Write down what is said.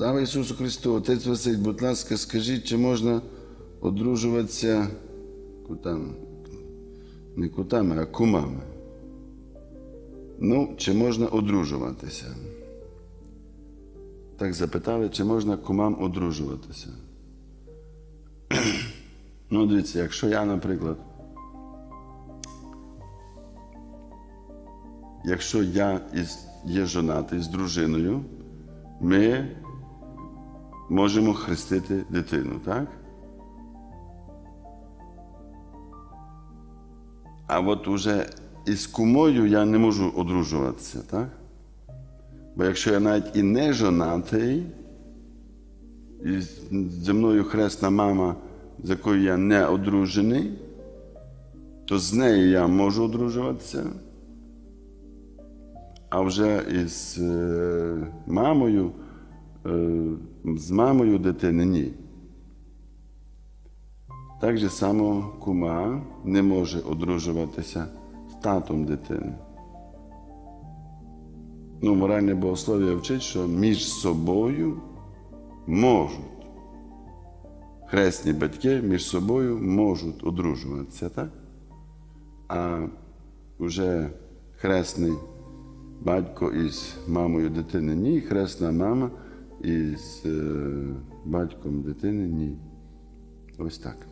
Слава Ісусу Христу! Отець Василь, будь ласка, скажіть, чи можна одружуватися кутами? Не кутами, а кумами. Ну, чи можна одружуватися? Так запитали, чи можна кумам одружуватися? ну, дивіться, якщо я, наприклад, якщо я із, є жонатий з дружиною, ми можемо хрестити дитину, так? А от уже із кумою я не можу одружуватися, так? Бо якщо я навіть і не жонатий, і зі мною хресна мама, з якою я не одружений, то з нею я можу одружуватися. А вже із е, мамою, з мамою дитини ні. Так же само кума не може одружуватися з татом дитини. Ну, моральне богослов'я вчить, що між собою можуть. Хресні батьки між собою можуть одружуватися, так? А вже хресний батько із мамою дитини ні, хресна мама із е, батьком дитини ні. Ось так.